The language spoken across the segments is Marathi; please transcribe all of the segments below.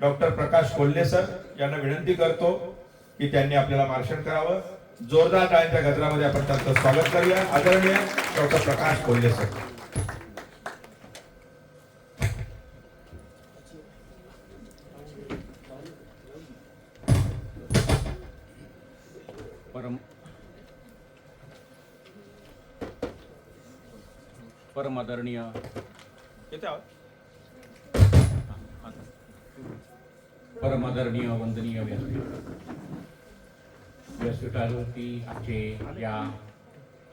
डॉक्टर प्रकाश कोल्हे सर यांना विनंती करतो की त्यांनी आपल्याला मार्गदर्शन करावं. जोरदार टाळ्यांच्या गजरामध्ये आपण त्यांचं स्वागत करूया. आदरणीय डॉक्टर प्रकाश कोल्हे सर. परम परम आदरणीय परम परमदरणीय वंदनीय व्यासपीठ व्यासपीठावरती आमचे या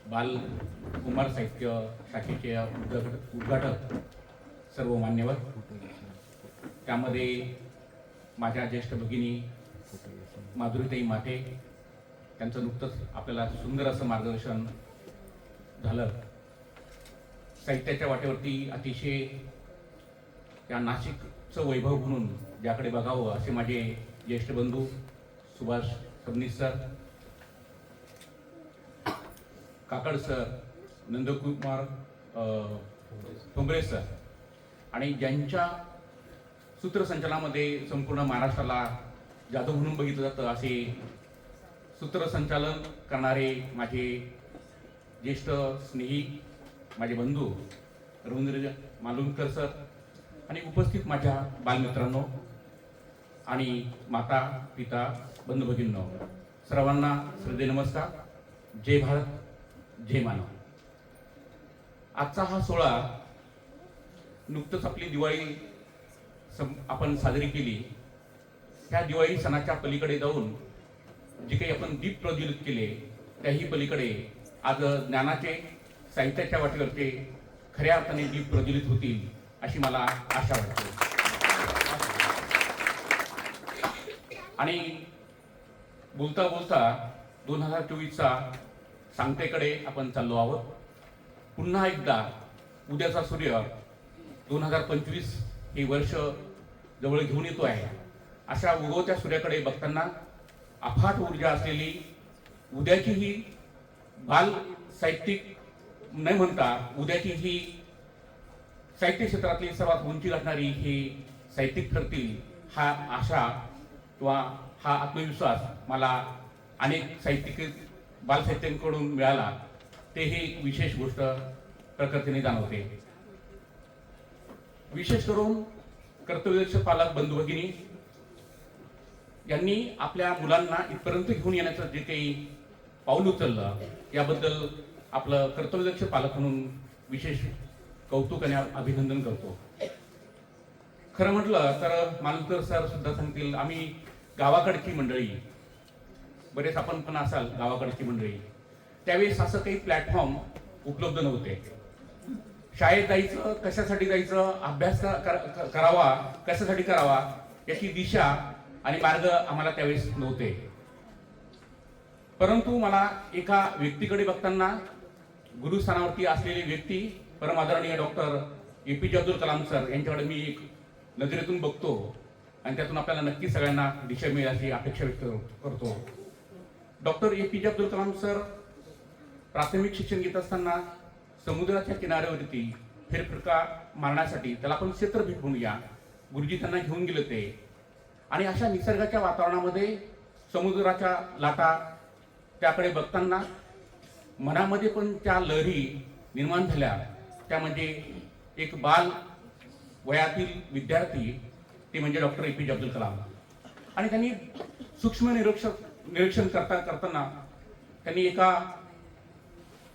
बाल कुमार साहित्य शाखेचे उद्घाटक उद्घाटक सर्व मान्यवर त्यामध्ये माझ्या ज्येष्ठ भगिनी माधुरीताई माटे त्यांचं नुकतंच आपल्याला सुंदर असं मार्गदर्शन झालं. साहित्याच्या वाटेवरती अतिशय या नाशिकचं वैभव म्हणून ज्याकडे बघावं असे माझे ज्येष्ठ बंधू Subhash Phadnis sir Kakad sir Nandkumar Thombre sir. आणि ज्यांच्या सूत्रसंचालनामध्ये संपूर्ण महाराष्ट्राला जादू म्हणून बघितलं जातं असे सूत्रसंचालन करणारे माझे ज्येष्ठ स्नेही माझे बंधू रवींद्र मालुंकर सर आणि उपस्थित माझ्या बालमित्रांनो आणि माता पिता बंधू भगिनींनो सर्वांना श्रद्धे नमस्कार. जय भारत जय मानव. आजचा हा सोहळा नुकतंच आपली दिवाळी सम आपण साजरी केली. त्या दिवाळी सणाच्या पलीकडे जाऊन जे काही आपण दीप प्रज्वलित केले त्याही पलीकडे आज ज्ञानाचे साहित्याच्या वाटेवरचे खऱ्या अर्थाने दीप प्रज्वलित होतील अशी मला आशा वाटते. आणि बोलता बोलता दोन हजार चोवीसचा सांगतेकडे आपण चाललो आहोत. पुन्हा एकदा उद्याचा सूर्य दोन हजार पंचवीस हे वर्ष जवळ घेऊन येतो आहे. अशा उगवत्या सूर्याकडे बघताना अफाट ऊर्जा असलेली उद्याची ही बाल साहित्यिक न म्हणता उद्याची ही साहित्य क्षेत्रातली सर्वात उंची गाठणारी ही साहित्यिक ठरतील हा आशा किंवा हा आत्मविश्वास मला अनेक साहित्यिक बालसाहित्यांकडून मिळाला ते ही विशेष गोष्ट प्रकृतीने जाणवते. विशेष करून कर्तव्यदक्ष पालक बंधू भगिनी यांनी आपल्या मुलांना इथपर्यंत घेऊन येण्याचं जे काही पाऊल उचललं याबद्दल आपलं कर्तव्यदक्ष पालक म्हणून विशेष कौतुक आणि अभिनंदन करतो. खरं म्हटलं तर मालुकर सर सुद्धा सांगतील आम्ही गावाकडची मंडळी. बरेच आपण पण असाल गावाकडची मंडळी. त्यावेळेस असं काही प्लॅटफॉर्म उपलब्ध नव्हते. शाळेत जायचं कशासाठी जायचं अभ्यास करावा कशासाठी करावा याची दिशा आणि मार्ग आम्हाला त्यावेळेस नव्हते. परंतु मला एका व्यक्तीकडे बघताना गुरुस्थानावरती असलेली व्यक्ती परमादरणीय डॉक्टर ए पी जे अब्दुल कलाम सर यांच्याकडे मी एक नजरेतून बघतो आणि त्यातून आपल्याला नक्की सगळ्यांना दिशा मिळेल अशी अपेक्षा व्यक्त करतो. डॉक्टर ए पी जे अब्दुल कलाम सर प्राथमिक शिक्षण घेत असताना समुद्राच्या किनाऱ्यावरती फेरफटका मारण्यासाठी त्याला आपण क्षेत्र भेटवून म्हणूया गुरुजी त्यांना घेऊन गेले ते. आणि अशा निसर्गाच्या वातावरणामध्ये समुद्राच्या लाटा त्याकडे बघताना मनामध्ये पण त्या लहरी निर्माण झाल्या. त्या म्हणजे एक बाल वयातील विद्यार्थी ते म्हणजे डॉक्टर ए पी जे अब्दुल कलाम. आणि त्यांनी सूक्ष्म निरीक्षक निरीक्षण करता करताना त्यांनी एका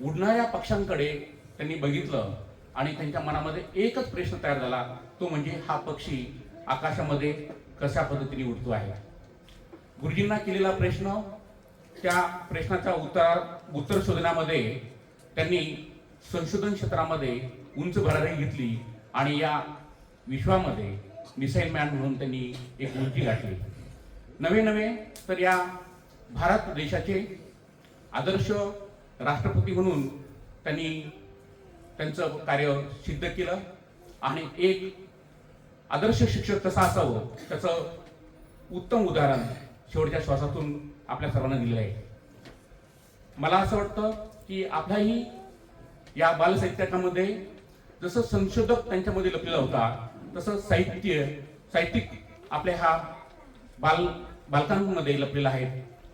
उडणाऱ्या पक्ष्यांकडे त्यांनी बघितलं आणि त्यांच्या मनामध्ये एकच प्रश्न तयार झाला. तो म्हणजे हा पक्षी आकाशामध्ये कशा पद्धतीने उडतो आहे? गुरुजींना केलेला प्रश्न त्या प्रश्नाचा उत्तर उत्तर शोधण्यामध्ये त्यांनी संशोधन क्षेत्रामध्ये उंच भरारी घेतली आणि या विश्वामध्ये मिसाईल मॅन म्हणून त्यांनी एक उंची गाठली. नवे नवे तर या भारत देशाचे आदर्श राष्ट्रपती म्हणून त्यांनी त्यांचं कार्य सिद्ध केलं आणि एक आदर्श शिक्षक कसा असावं त्याचं उत्तम उदाहरण शेवटच्या श्वासातून आपल्या सर्वांना दिलेलं आहे. मला असं वाटतं की आपलाही या बालसाहित्यकामध्ये जसं संशोधक त्यांच्यामध्ये लपलेला होता तसं साहित्य साहित्यिक आपल्या ह्या बाल बालकांमध्ये लपलेला आहे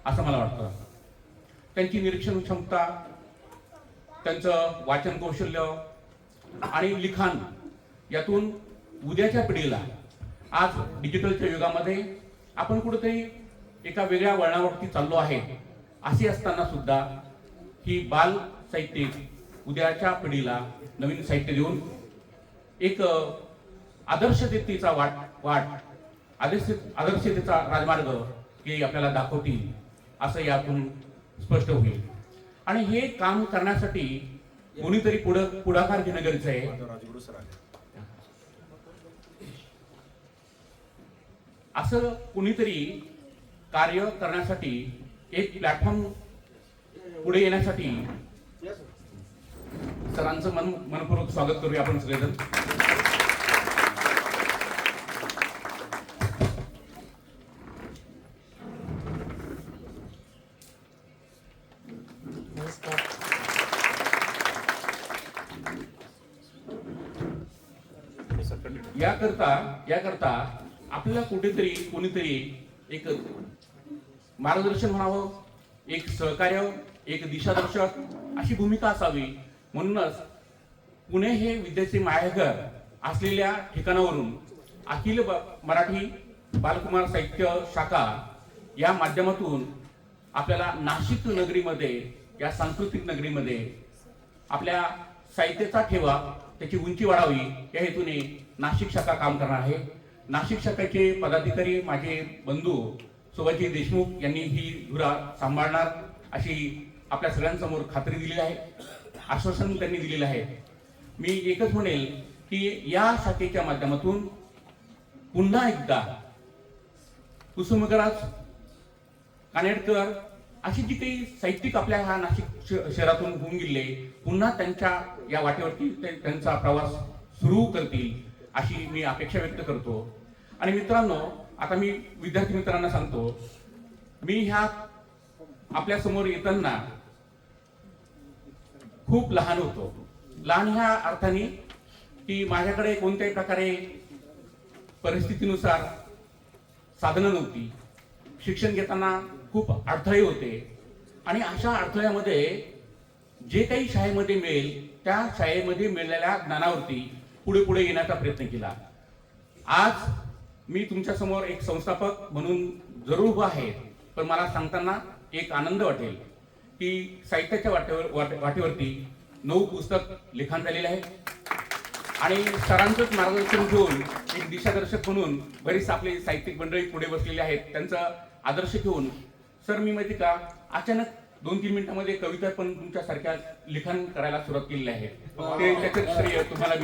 असं मला वाटतं. त्यांची निरीक्षण क्षमता त्यांचं वाचन कौशल्य आणि लिखाण यातून उद्याच्या पिढीला आज डिजिटलच्या युगामध्ये आपण कुठेतरी एका वेगळ्या वळणावरती चाललो आहे असे असताना सुद्धा ही बाल साहित्यिक उद्याच्या पिढीला नवीन साहित्य देऊन एक आदर्शतेचा वाट वाट आदर्श आदर्शतेचा राजमार्ग हे आपल्याला दाखवतील असं यातून स्पष्ट होईल. आणि हे काम करण्यासाठी कोणीतरी पुढं पुढाकार घेणं गरजेचं आहे. असं कुणीतरी कार्य करण्यासाठी एक प्लॅटफॉर्म पुढे येण्यासाठी सरांचं मन मनपूर्वक स्वागत करूया आपण सगळेजण. याकरता याकरता आपल्याला कुठेतरी कोणीतरी एक मार्गदर्शन म्हणावं एक सहकार्य एक दिशादर्शक अशी भूमिका असावी. म्हणूनच पुणे हे विद्यार्थी माहेरघर असलेल्या ठिकाणावरून अखिल ब- मराठी बालकुमार साहित्य शाखा या माध्यमातून आपल्याला नाशिक नगरीमध्ये या सांस्कृतिक नगरीमध्ये आपल्या साहित्याचा ठेवा त्याची उंची वाढावी या हेतूने नाशिक शाखा काम करणार आहे. नाशिक शाखेचे पदाधिकारी माझे बंधू सुभाषजी देशमुख यांनी ही धुरा सांभाळणार अशी आपल्या सगळ्यांसमोर खात्री दिली आहे. आश्वासन त्यांनी दिलेलं आहे. मी एकच म्हणेल की या शाखेच्या माध्यमातून पुन्हा एकदा कुसुमगराज कानेडकर अशी जी काही साहित्यिक आपल्या ह्या नाशिक श- शहरातून होऊन गेले पुन्हा त्यांच्या या वाटेवरती ते- त्यांचा प्रवास सुरू करतील अशी मी अपेक्षा व्यक्त करतो. आणि मित्रांनो आता मी विद्यार्थी मित्रांना सांगतो मी ह्या आपल्यासमोर येताना खूप लहान होतो. लहान ह्या अर्थाने की माझ्याकडे कोणत्याही प्रकारे परिस्थितीनुसार साधनं नव्हती. शिक्षण घेताना खूप अडथळे होते. आणि अशा अडथळ्यामध्ये जे काही शाळेमध्ये मिळेल त्या शाळेमध्ये मिळालेल्या ज्ञानावरती पुढे पुढे येण्याचा प्रयत्न केला. आज मी तुमच्यासमोर एक संस्थापक म्हणून जरूर उभा आहे पण मला सांगताना एक आनंद वाटेल. की साहित्याच्या वाटेवर वाटेवरती नऊ पुस्तक लिखाण झालेले आहे आणि सरांचंच मार्गदर्शन घेऊन एक दिशादर्शक म्हणून बरीच आपली साहित्यिक मंडळी पुढे बसलेली आहेत. त्यांचा आदर्श घेऊन सर मी माहिती का अचानक दोन तीन मिनिटांमध्ये कविता पण तुमच्यासारख्या लिखाण करायला सुरुवात केलेली आहे. ते त्याचं श्रेय तुम्हाला